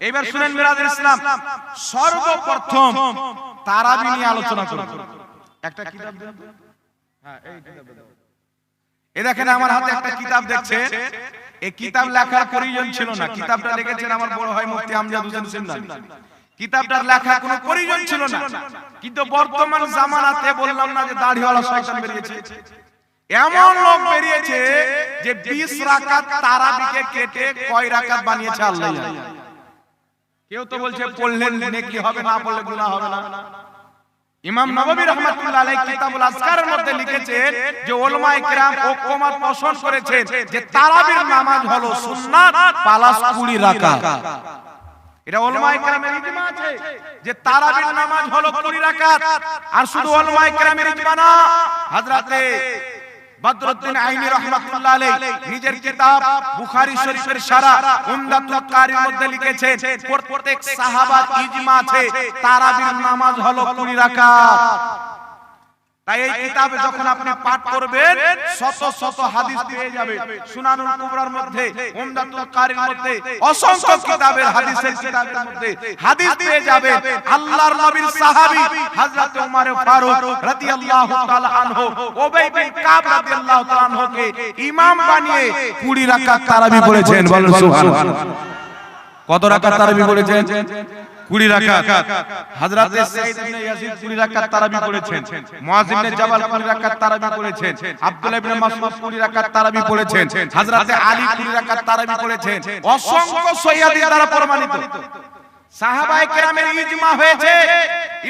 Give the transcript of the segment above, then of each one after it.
এবার শুনেন মিরাজুল ইসলাম সর্বপ্রথম তারাবি নিয়ে আলোচনা করব একটা কিতাব দেন হ্যাঁ এই কিতাবটা দাও। এ দেখেন আমার হাতে একটা কিতাব দেখছে। এই কিতাব লেখার প্রয়োজন ছিল না। কিতাবটা লিখেছেন আমার বড় ভাই মুফতি আমজাদ হোসেন সিন্দানি। কিতাবটার লেখা কোনো প্রয়োজন ছিল না। কিন্তু বর্তমান জামানাতে বললাম না যে দাড়িওয়ালা শয়তান বেরিয়েছে। এমন লোক বেরিয়েছে যে 20 রাকাত তারাবিকে কেটে কয় রাকাত বানিয়েছে। আল্লাহ জানে। কেউ তো বলছে পড়লে নেকি হবে না পড়লে গুনাহ হবে না। ইমাম নববী রহমাতুল্লাহ আলাইহি কিতাবুল আজকারের মধ্যে লিখেছেন যে উলামায়ে কেরাম ঐক্যমত পোষণ করেছেন যে তারাবির নামাজ হলো সুন্নাত প্লাস 20 রাকাত। এটা উলামায়ে কেরামের ইজমা আছে যে তারাবির নামাজ হলো 20 রাকাত। আর শুধু উলামায়ে কেরামের ইজমা না হযরতে বদরুদ্দিন আইনি রহমাতুল্লাহ আলাইহি নিজের কিতাব বুখারী শরীফের সারা উমদাতুল কারির মধ্যে লিখেছেন প্রত্যেক সাহাবার ইজমা আছে তারাবির নামাজ হলো 20 রাকাত। তাই এই কিতাবে যখন আপনি পাঠ করবেন, শত শত হাদিস পেয়ে যাবে। সুনানুল কুবরার মধ্যে, উমদাতুল কারির মধ্যে, অসংখ্য কিতাবের হাদিসের কিতাবের মধ্যে হাদিস পেয়ে যাবে। আল্লাহর নবীর সাহাবী হযরত ওমর ফারুক রাদিয়াল্লাহু তাআলা আনহু উবাই বিন কাব রাদিয়াল্লাহু তাআলা আনহুকে ইমাম বানিয়ে 20 রাকাত তারাবি পড়েছেন বলেন সুবহানাল্লাহ। কত রাকাত তারাবি পড়েছেন 20 রাকাত। হযরতে সাইদ ইবনে ইয়াজিদ 20 রাকাত তারাবি পড়েছেন মুয়াজ ইবনে জাবাল 20 রাকাত তারাবি পড়েছেন আব্দুল্লাহ ইবনে মাসউদ 20 রাকাত তারাবি পড়েছেন হযরতে আলী 20 রাকাত তারাবি পড়েছেন অসংখ্য সহিহাদি দ্বারা প্রমাণিত। সাহাবায়ে কেরামের ইজমা হয়েছে।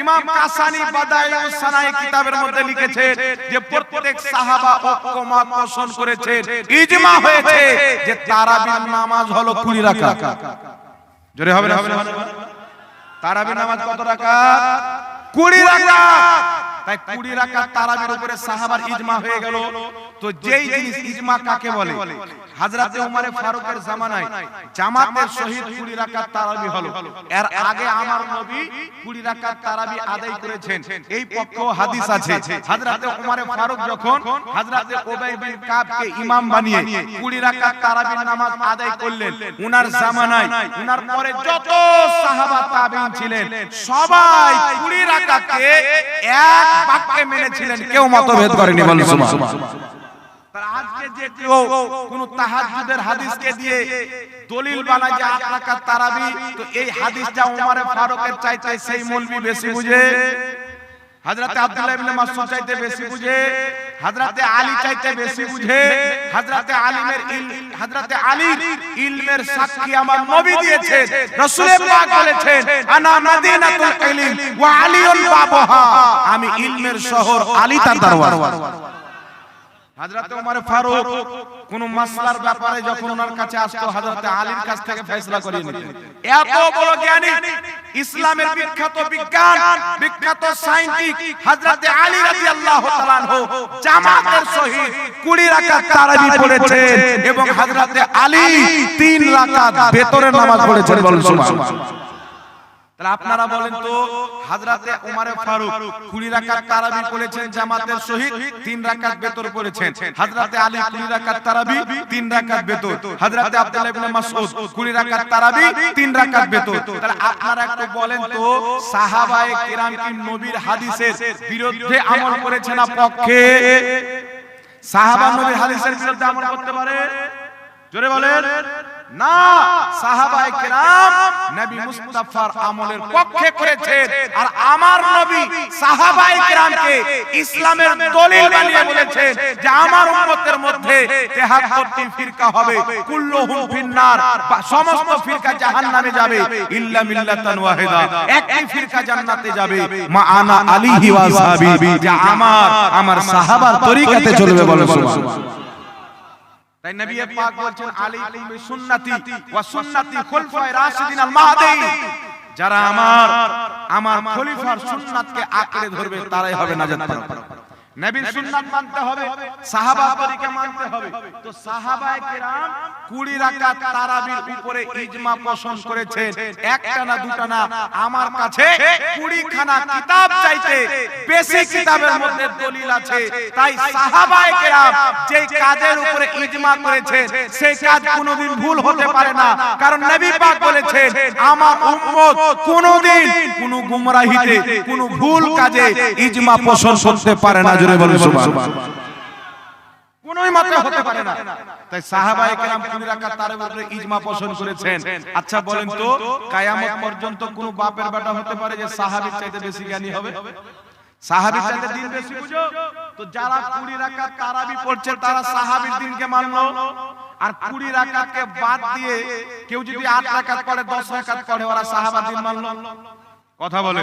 ইমাম কাসানি বাদাইউস সানাই কিতাবের মধ্যে লিখেছেন যে প্রত্যেক সাহাবা ঐক্যমত পোষণ করেছেন। ইজমা হয়েছে যে তারাবির নামাজ হলো 20 রাকাত। জোরে হবে না? তারাবি নামাজ কত টাকা কুড়ি রাকাত। তাই 20 রাকাত তারাবির উপরে সাহাবার ইজমা হয়ে গেল। তো যেই জিনিস ইজমা কাকে বলে? হযরতে ওমরে ফারুকের জামানায় জামাতের শহীদ 20 রাকাত তারাবি হলো। এর আগে আমার নবী 20 রাকাত তারাবি আদায় করেছেন। এই পক্ষ হাদিস আছে। হযরতে ওমরে ফারুক যখন হযরতে উবাই বিন কাবকে ইমাম বানিয়ে 20 রাকাত তারাবির নামাজ আদায় করলেন, উনার জামানায়, উনার পরে যত সাহাবা তাবিঈন ছিলেন, সবাই 20 রাকাতকে এক বাক্যে মেনেছিলেন, কেউ মতভেদ করেনি বলেন সুবহানাল্লাহ যে কেউ কোন তাহাজ্জুদের হাদিসকে দিয়ে দলিল বানায় যে আট রাকাত তারাবি, তো এই হাদিসটা ওমর ফারুকের চাইতে সেই মৌলবি বেশি বুঝে। হযরতে আব্দুল্লাহ ইবনে মাসউদ চাইতে বেশি বুঝে হযরতে আলী চাইতে বেশি বুঝে হযরতে আলিমের হযরতে আলীর ইলমের সাক্ষী আমার নবী দিয়েছেন রাসূল পাক বলেছেন আনা মাদিনাতুল ইলম ওয়া আলিউল বাবহা আমি ইলমের শহর আলী তার দরবার। হযরতে ওমর ফারুক কোন মাসলার ব্যাপারে যখন ওনার কাছে আসতো হযরতে আলীর কাছ থেকে ফয়সালা করিয়ে নিতেন এত বড় জ্ঞানী ইসলামের বিখ্যাত বিজ্ঞান বিখ্যাত সায়েন্টিস্ট হযরতে আলী রাদিয়াল্লাহু তাআলা আনহু জামাতের শহীদ 20 রাকাত তারাবি পড়েছেন এবং হযরতে আলী 3 রাকাত ভেতরের নামাজ পড়েছেন বলেন সুবহানাল্লাহ তাহলে আপনারা বলেন তো হাজরাতে উমারে ফারুক 20 রাকাত তারাবি পড়েছেন জামাতের শহীদ 3 রাকাত বেতর পড়েছেন হাজরাতে আলী 20 রাকাত তারাবি 3 রাকাত বেতর। হাজরাতে আব্দুল্লাহ ইবনে মাসউদ 20 রাকাত তারাবি 3 রাকাত বেতর। তাহলে আপনারা একটু বলেন তো সাহাবায়ে কিরাম কি নবীর হাদিসের বিরুদ্ধে আমল করেছে না পক্ষে? সাহাবা নবীর হাদিসের বিরুদ্ধে আমল করতে পারে? জোরে বলেন। না সাহাবায়ে কেরাম নবী মুস্তাফার আমলের পক্ষে করেছেন। আর আমার নবী সাহাবায়ে কেরামকে ইসলামের দলিল বানিয়ে বলেছেন যে আমার উম্মতের মধ্যে 73টি ফিরকা হবে। কুল্লুহুম ফিন্নার সমস্ত ফিরকা জাহান্নামে যাবে। ইল্লা মিল্লাতান ওয়াহিদা। একটি ফিরকা জান্নাতে যাবে। মা আনা আলিহি ওয়া সাহাবি। যে আমার আমার সাহাবার তরিকাতে চলবে বলে। সুবহানাল্লাহ। তাই নবী পাক বলছেন আলাইকুম বিসুন্নতি ওয়া সুন্নতি খুলফায়ে রাশিদিন আল যারা আমার আমার খলিফার সুন্নাতকে আঁকড়ে ধরবে তারাই হবে নাজাত পাবে নবীর সুন্নাত মানতে হবে সাহাবা তরিকা মানতে হবে। তো সাহাবায়ে কেরাম 20 রাকাত তারাবির উপরে ইজমা পোষণ করেছেন। একটা না দুটা না আমার কাছে 20 খানা কিতাব চাইতে বেশি কিতাবের মধ্যে দলিল আছে। তাই সাহাবায়ে কেরাম যে কাজের উপরে ইজমা করেছেন সেই কাজ কোনোদিন ভুল হতে পারে না। কারণ নবী পাক বলেছেন আমার উম্মত কোনোদিন কোনো গুমরাহিতে কোনো ভুল কাজে ইজমা পোষণ করতে পারে না। জোরে বলুন সুবহানাল্লাহ কোনোই মতে হতে পারে না। তাই সাহাবায়ে কেরাম কুড়ি রাকাত তার উপরে ইজমা পোষণ করেছেন। আচ্ছা বলেন তো কিয়ামত পর্যন্ত কোন বাপের বেটা হতে পারে যে সাহাবীর চাইতে বেশি জ্ঞানী হবে? সাহাবীর চাইতে দিন বেশি বুঝো? তো যারা কুড়ি রাকাত তারাবি পড়ছে তারা সাহাবীর দিনকে মানলো। আর কুড়ি রাকাতকে বাদ দিয়ে কেউ যদি আট রাকাত পড়ে দশ রাকাত পড়ে ওরা সাহাবার দিন মানলো। কথা বলে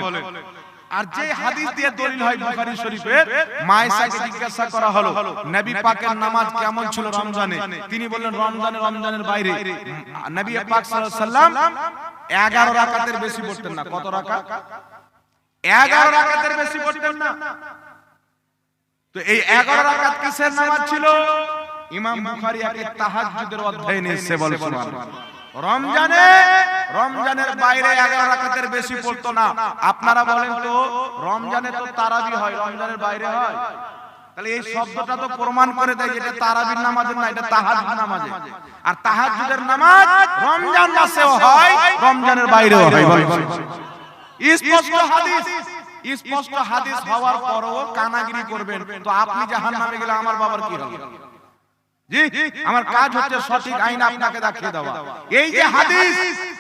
আর যে হাদিস দিয়ে দলিল হয় বুখারী শরীফের মায়েশাকে জিজ্ঞাসা করা হলো নবী পাকের নামাজ কেমন ছিল রমজানে? তিনি বললেন রমজানে রমজানের বাইরে। নবী পাক সাল্লাল্লাহু আলাইহি সাল্লাম 11 রাকাতের বেশি পড়তেন না। কত রাকাত? 11 রাকাতের বেশি পড়তেন না। তো এই 11 রাকাত কিসের নামাজ ছিল? ইমাম বুখারী একে তাহাজ্জুদের অধ্যায় নিয়ে এসে বলে সুবহানাল্লাহ রমজানে রমজানের বাইরে 11 রাকাতের বেশি পড়তো না। আপনারা বলেন তো, রমজানে তো তারাবি হয়, রমজানের বাইরে হয়। তাহলে এই শব্দটা তো প্রমাণ করে দেয় তারাবির না, এটা আর নামাজ রমজান মাসেও হয়, রমজানের বাইরেও হয়। স্পষ্ট হাদিস স্পষ্ট হাদিস হওয়ার পরও কানাগিরি করবেন। তো আপনি জাহান্নামে গেলে আমার বাবার কি হবে? জি আমার কাজ হচ্ছে সঠিক আইন আপনাকে দেখিয়ে দেওয়া। এই যে হাদিস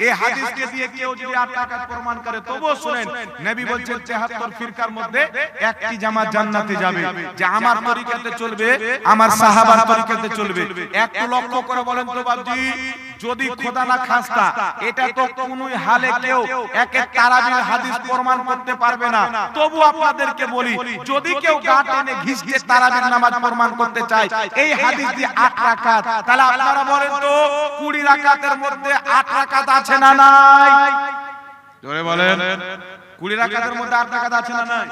এই হাদিসকে দিয়ে কেউ যদি আপনার কাজ প্রমাণ করে তবুও শুনেন। নবী বলছেন 73 ফিরকার মধ্যে একটি জামাত জান্নাতে যাবে। যে আমার তরিকাতে চলবে আমার সাহাবার তরিকাতে চলবে। একটু লক্ষ্য করে বলেন তো বাবজি যদি খোদা না খাস্তা এটা তো কোনোই হালে কেউ একে তারাবির হাদিস প্রমাণ করতে পারবে না। তবু আপনাদেরকে বলি যদি কেউ গা টেনে ঘিসকে তারাবির নামাজ প্রমাণ করতে চায়। এই হাদিস দিয়ে আট রাকাত। তাহলে আপনারা বলেন তো কুড়ি রাকাতের মধ্যে আট রাকাত আছে না নাই? জোরে বলেন। কুড়ি রাকাতের মধ্যে আট রাকাত আছে না নাই?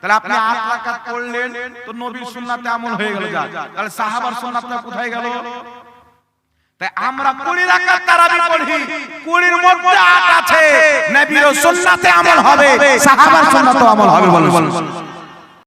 তাহলে আপনি আট রাকাত পড়লেন তো নবীর সুন্নাতে আমল হয়ে গেল যা। তাহলে সাহাবার সুন্নাতটা কোথায় গেল তাই আমরা কুড়ি রাকাত তারাবি পড়ি। কুড়ির মধ্যে আট আছে। নবীর সুন্নাতে আমল হবে। সাহাবার সুন্নাতে আমল হবে। বলুন।